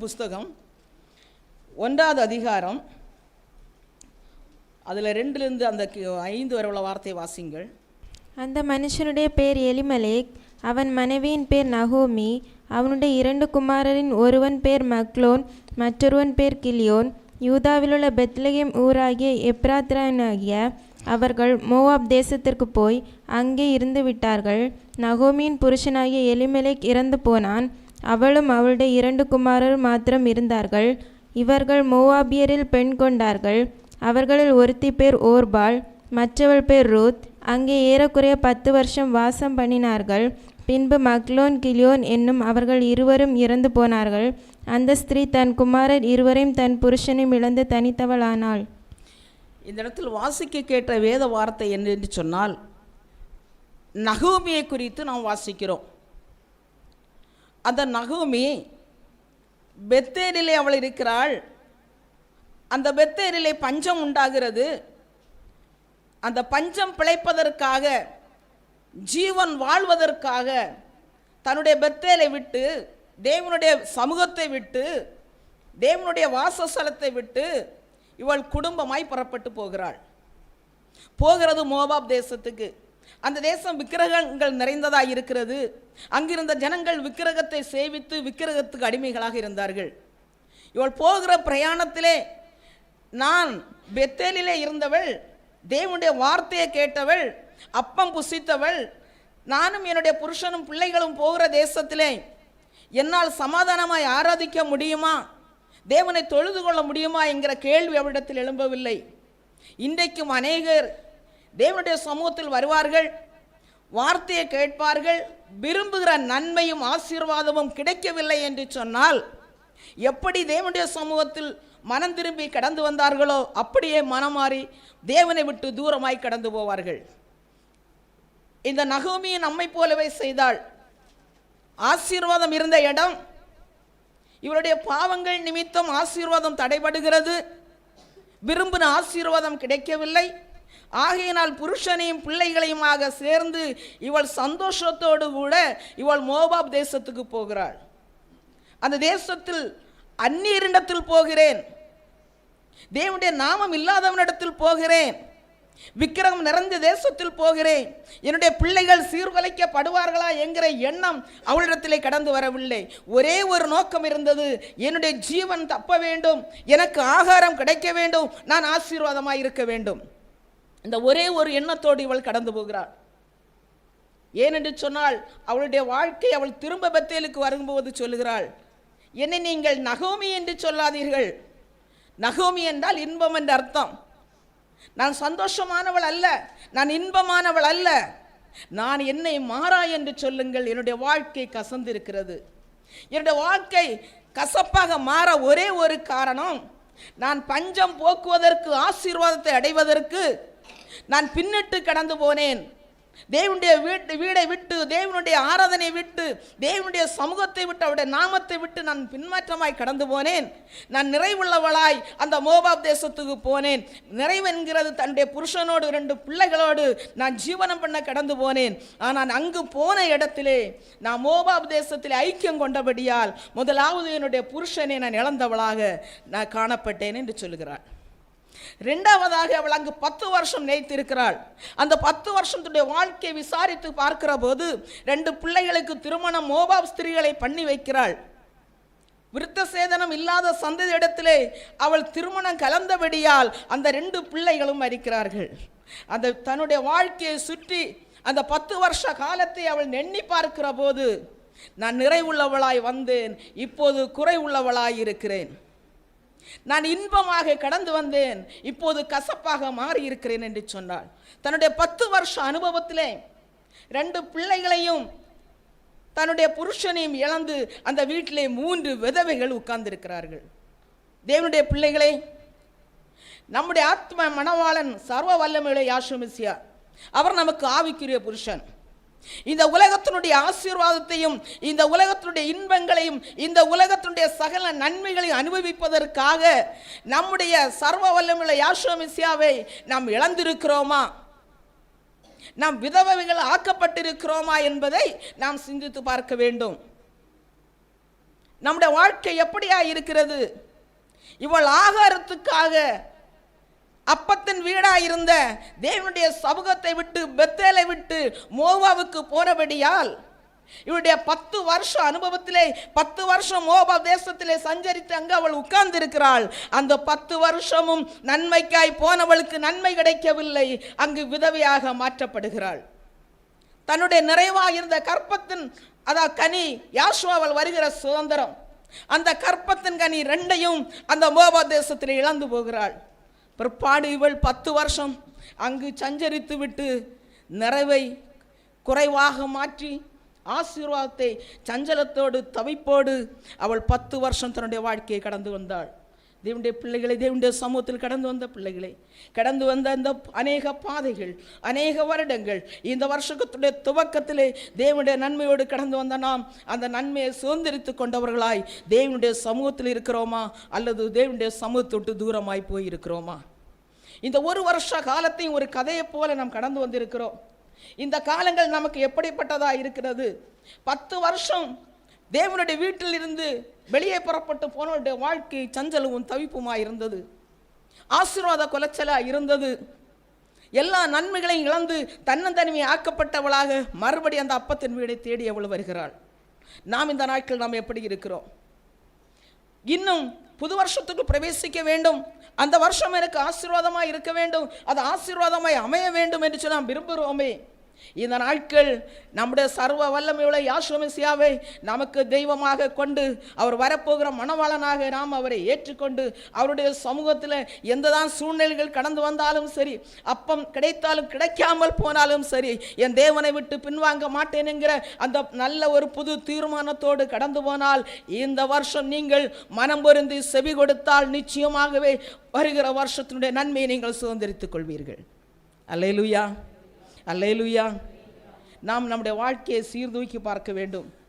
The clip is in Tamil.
ரூத்தின் புஸ்தகம் ஒன்றாவது அதிகாரம் அதில் ரெண்டுலேருந்து அந்த ஐந்து வரை உள்ள வார்த்தை வாசிங்கள் அந்த மனுஷனுடைய பேர் எலிமலேக் அவன் மனைவியின் பேர் நகோமி அவனுடைய இரண்டு குமாரரின் ஒருவன் பேர் மக்லோன் மற்றொருவன் பேர் கிலியோன் யூதாவிலுள்ள பெத்லகேம் ஊராகிய எப்ராத்ரானாகிய அவர்கள் மோவாப் தேசத்திற்கு போய் அங்கே இருந்து விட்டார்கள் நகோமியின் புருஷனாகிய எலிமெலேக் இறந்து போனான். அவளும் அவளுடைய இரண்டு குமாரரும் மாத்திரம் இருந்தார்கள். இவர்கள் மோவாபியரில் பெண் கொண்டார்கள். அவர்களில் ஒருத்தி பேர் ஓர்பாள் மற்றவள் பேர் ரூத். அங்கே ஏறக்குறைய பத்து வருஷம் வாசம் பண்ணினார்கள். பின்பு மக்லோன் கிலியோன் என்னும் அவர்கள் இருவரும் இறந்து போனார்கள். அந்த ஸ்திரீ தன் குமாரர் இருவரையும் தன் புருஷனையும் இழந்து தனித்தவளானாள். இந்த இடத்தில் வாசிக்க கேட்ட வேத வார்த்தை என்ன என்று சொன்னால் நகோமியை குறித்து நாம் வாசிக்கிறோம். அந்த நகோமி பெத்தேரிலே அவள் இருக்கிறாள். அந்த பெத்தேரிலே பஞ்சம் உண்டாகிறது. அந்த பஞ்சம் பிழைப்பதற்காக ஜீவன் வாழ்வதற்காக தன்னுடைய பெத்தேலை விட்டு தேவனுடைய சமூகத்தை விட்டு தேவனுடைய வாசஸ்தலத்தை விட்டு இவள் குடும்பமாய் புறப்பட்டு போகிறாள். போகிறது மோபாப் தேசத்துக்கு. அந்த தேசம் விக்கிரகங்கள் நிறைந்ததாக இருக்கிறது. அங்கிருந்த ஜனங்கள் விக்கிரகத்தை சேவித்து விக்கிரகத்துக்கு அடிமைகளாக இருந்தார்கள். இவள் போகிற பிரயாணத்திலே நான் பெத்தேலிலே இருந்தவள் தேவனுடைய வார்த்தையை கேட்டவள் அப்பம் புசித்தவள் நானும் என்னுடைய புருஷனும் பிள்ளைகளும் போகிற தேசத்திலே என்னால் சமாதானமாய் ஆராதிக்க முடியுமா? தேவனை தொழுது கொள்ள முடியுமா? என்கிற கேள்வி அவரிடத்தில் எழும்பவில்லை. இன்றைக்கும் அநேகர் தேவனுடைய சமூகத்தில் வருவார்கள் வார்த்தையை கேட்பார்கள் விரும்புகிற நன்மையும் ஆசீர்வாதமும் கிடைக்கவில்லை என்று சொன்னால் எப்படி தேவனுடைய சமூகத்தில் மனம் திரும்பி கடந்து வந்தார்களோ அப்படியே மனம் மாறி தேவனை விட்டு தூரமாய் கடந்து போவார்கள். இந்த நகோமியை நம்மை போலவே செய்தாள். ஆசீர்வாதம் இருந்த இடம் இவருடைய பாவங்கள் நிமித்தம் ஆசீர்வாதம் தடைபடுகிறது. விரும்பின ஆசீர்வாதம் கிடைக்கவில்லை. ஆகையினால் புருஷனையும் பிள்ளைகளையுமாக சேர்ந்து இவள் சந்தோஷத்தோடு கூட இவள் மோபாப் தேசத்துக்கு போகிறாள். அந்த தேசத்தில் அந்நியரிடத்தில் போகிறேன். தேவனுடைய நாமம் இல்லாதவனிடத்தில் போகிறேன். விக்கிரகம் நிறைந்த தேசத்தில் போகிறேன். என்னுடைய பிள்ளைகள் சீர்குலைக்கப்படுவார்களா என்கிற எண்ணம் அவளிடத்திலே கடந்து வரவில்லை. ஒரே ஒரு நோக்கம் இருந்தது என்னுடைய ஜீவன் தப்ப வேண்டும் எனக்கு ஆகாரம் கிடைக்க வேண்டும் நான் ஆசீர்வாதமாக இருக்க வேண்டும். இந்த ஒரே ஒரு எண்ணத்தோடு இவள் கடந்து போகிறாள். ஏனென்று சொன்னால் அவளுடைய வாழ்க்கை அவள் திரும்ப பெத்தேலுக்கு வரும்போது சொல்லுகிறாள் என்னை நீங்கள் நகோமி என்று சொல்லாதீர்கள். நகோமி என்றால் இன்பம் என்ற அர்த்தம். நான் சந்தோஷமானவள் அல்ல நான் இன்பமானவள் அல்ல. நான் என்னை மாறா என்று சொல்லுங்கள். என்னுடைய வாழ்க்கை கசந்திருக்கிறது. என்னுடைய வாழ்க்கை கசப்பாக மாற ஒரே ஒரு காரணம் நான் பஞ்சம் போக்குவதற்கு ஆசீர்வாதத்தை அடைவதற்கு நான் பின்னிட்டு கடந்து போனேன். தேவனுடைய வீட்டு வீடை விட்டு தேவனுடைய ஆராதனை விட்டு தேவனுடைய சமூகத்தை விட்டு அவருடைய நாமத்தை விட்டு நான் பின்மாற்றமாய் கடந்து போனேன். நான் நிறைவுள்ளவளாய் அந்த மோபாப் தேசத்துக்கு போனேன். நிறைவென்கிறது தன்னுடைய புருஷனோடு இரண்டு பிள்ளைகளோடு நான் ஜீவனம் பண்ண கடந்து போனேன். ஆனால் அங்கு போன இடத்திலே நான் மோபாப் தேசத்தில் ஐக்கியம் கொண்டபடியால் முதலாவது என்னுடைய புருஷனை நான் இழந்தவளாக நான் காணப்பட்டேன் என்று சொல்கிறாள் ரெண்டாவதாக அவள் அங்கு பத்து வருஷம் நேய்த்திருக்கிறாள் அந்த பத்து வருஷத்துடைய வாழ்க்கையை விசாரித்து பார்க்கிற போது ரெண்டு பிள்ளைகளுக்கு திருமணம் மோபாப் ஸ்திரீகளை பண்ணி வைக்கிறாள். விருத்த சேதனம் இல்லாத சந்ததி இடத்திலே அவள் திருமணம் கலந்தபடியால் அந்த ரெண்டு பிள்ளைகளும் மறிக்கிறார்கள். அந்த தன்னுடைய வாழ்க்கையை சுற்றி அந்த பத்து வருஷ காலத்தை அவள் எண்ணி பார்க்கிற போது நான் நிறைவுள்ளவளாய் வந்தேன் இப்போது குறை உள்ளவளாய் இருக்கிறேன். நான் இன்பமாக கடந்து வந்தேன். இப்போது கசப்பாக மாறி இருக்கிறேன் என்று சொன்னாள். தன்னுடைய பத்து வருஷ அனுபவத்திலே ரெண்டு பிள்ளைகளையும் தன்னுடைய புருஷனையும் இழந்து அந்த வீட்டிலே மூன்று விதவைகள் உட்கார்ந்திருக்கிறார்கள். தேவனுடைய பிள்ளைகளே நம்முடைய ஆத்ம மணவாளன் சர்வ வல்லமையுடைய யாசுமிசியா அவர் நமக்கு ஆவிக்குரிய புருஷன். இந்த உலகத்தினுடைய ஆசீர்வாதத்தையும் இந்த உலகத்தினுடைய இன்பங்களையும் இந்த உலகத்தினுடைய சகல நன்மைகளையும் அனுபவிப்பதற்காக நம்முடைய சர்வ வல்லமுள்ள யாஷோமிசியாவை நாம் இழந்திருக்கிறோமா? நாம் விதவைகள் ஆக்கப்பட்டிருக்கிறோமா என்பதை நாம் சிந்தித்து பார்க்க வேண்டும். நம்முடைய வாழ்க்கை எப்படியா இருக்கிறது இவள் ஆகாரத்துக்காக அப்பத்தின் வீடாக இருந்த தேவனுடைய சமூகத்தை விட்டு பெத்தேலை விட்டு மோவாவுக்கு போனபடியால் இவருடைய பத்து வருஷம் அனுபவத்திலே பத்து வருஷம் மோபா தேசத்திலே சஞ்சரித்து அங்கு அவள் உட்கார்ந்து இருக்கிறாள் அந்த பத்து வருஷமும் நன்மைக்காய் போனவளுக்கு நன்மை கிடைக்கவில்லை. அங்கு விதவையாக மாற்றப்படுகிறாள். தன்னுடைய நிறைவாக இருந்த கற்பத்தின் அதாவது கனி யாசுவாவல் வருகிற சுதந்திரம். அந்த கற்பத்தின் கனி ரெண்டையும் அந்த மோபா தேசத்தில் இழந்து போகிறாள். பிற்பாடு இவள் பத்து வருஷம் அங்கு சஞ்சரித்து விட்டு நிறைவை குறைவாக மாற்றி ஆசீர்வாதத்தை சஞ்சலத்தோடு தவிப்போடு அவள் பத்து வருஷம் தன்னுடைய வாழ்க்கையை கடந்து வந்தாள். தேவனுடைய பிள்ளைகளை தேவனுடைய சமூகத்தில் கடந்து வந்த பிள்ளைகளை கடந்து வந்த அந்த அநேக பாதைகள் அநேக வருடங்கள் இந்த வருஷத்துடைய துவக்கத்திலே தேவனுடைய நன்மையோடு கடந்து வந்த நாம் அந்த நன்மையை சுதந்திரித்து கொண்டவர்களாய் தேவனுடைய சமூகத்தில் இருக்கிறோமா? அல்லது தேவனுடைய சமூகத்தை விட்டு தூரமாய் போய் இருக்கிறோமா இந்த ஒரு வருஷ காலத்தையும் ஒரு கதையைப் போல நாம் கடந்து வந்திருக்கிறோம். இந்த காலங்கள் நமக்கு எப்படிப்பட்டதாக இருக்கிறது? பத்து வருஷம் தேவனுடைய வீட்டில் இருந்து வெளியே புறப்பட்டு போனவருடைய வாழ்க்கை சஞ்சலவும் தவிப்புமா இருந்தது. ஆசீர்வாத குலைச்சலாக இருந்தது. எல்லா நன்மைகளையும் இழந்து தன்னந்தனிமை ஆக்கப்பட்டவளாக மறுபடி அந்த அப்பத்தின் வீடை தேடி அவள் வருகிறாள். நாம் இந்த நாட்கள் நாம் எப்படி இருக்கிறோம்? இன்னும் புது வருஷத்துக்கு பிரவேசிக்க வேண்டும். அந்த வருஷம் எனக்கு ஆசீர்வாதமாக இருக்க வேண்டும். அது ஆசீர்வாதமாய் அமைய வேண்டும் என்று சொல்லி நாம் விரும்புகிறோமே. இந்த நாட்கள் நம்முடைய சர்வ வல்லமையுள்ள யாசுவமிசியாவை நமக்கு தெய்வமாக கொண்டு அவர் வரப்போகிற மணவாளனாக நாம் அவரை ஏற்றுக்கொண்டு அவருடைய சமூகத்தில் எந்ததான் சூழ்நிலைகள் கடந்து வந்தாலும் சரி அப்பம் கிடைத்தாலும் கிடைக்காமல் போனாலும் சரி என் தேவனை விட்டு பின்வாங்க மாட்டேன் என்கிற அந்த நல்ல ஒரு புது தீர்மானத்தோடு கடந்து போனால் இந்த வருஷம் நீங்கள் மனம் பொருந்தி செவி கொடுத்தால் நிச்சயமாகவே வருகிற வருஷத்தினுடைய நன்மையை நீங்கள் சுதந்திரித்துக் கொள்வீர்கள். அல்லையிலுயா அல்லேலுயா. நாம் நம்முடைய வாழ்க்கையை சீர்தூக்கி பார்க்க வேண்டும்.